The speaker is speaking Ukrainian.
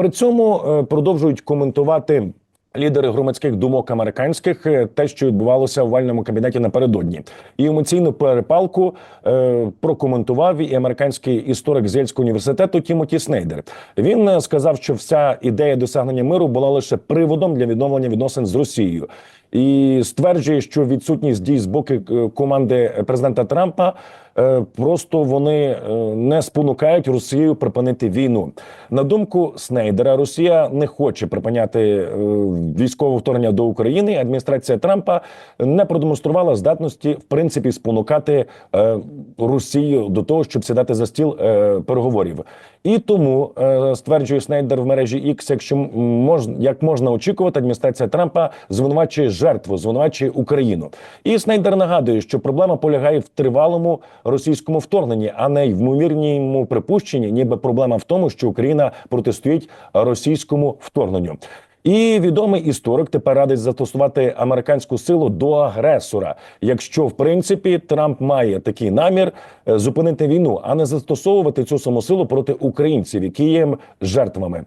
При цьому е, продовжують коментувати. Лідери громадських думок американських е, те, що відбувалося в вальному кабінеті напередодні, і емоційну перепалку е, прокоментував і американський історик з Єльського університету Тімоті Снейдер. Він е, сказав, що вся ідея досягнення миру була лише приводом для відновлення відносин з Росією, і стверджує, що відсутність дій з боку команди президента Трампа просто вони е, не спонукають Росію припинити війну. На думку Снейдера, Росія не хоче припиняти е, військове вторгнення до України. Адміністрація Трампа не продемонструвала здатності в принципі спонукати е, Росію до того, щоб сідати за стіл е, переговорів. І тому е, стверджує Снейдер в мережі X, якщо можна як можна очікувати, адміністрація Трампа звинувачує жертву, звинувачує Україну. І Снейдер нагадує, що проблема полягає в тривалому російському вторгненні, а не ймовірному припущенні, ніби проблема в тому, що Україна протистоїть російському вторгненню. І відомий історик тепер радить застосувати американську силу до агресора, якщо в принципі Трамп має такий намір е, зупинити війну, а не застосовувати цю саму силу проти українців, які є жертвами.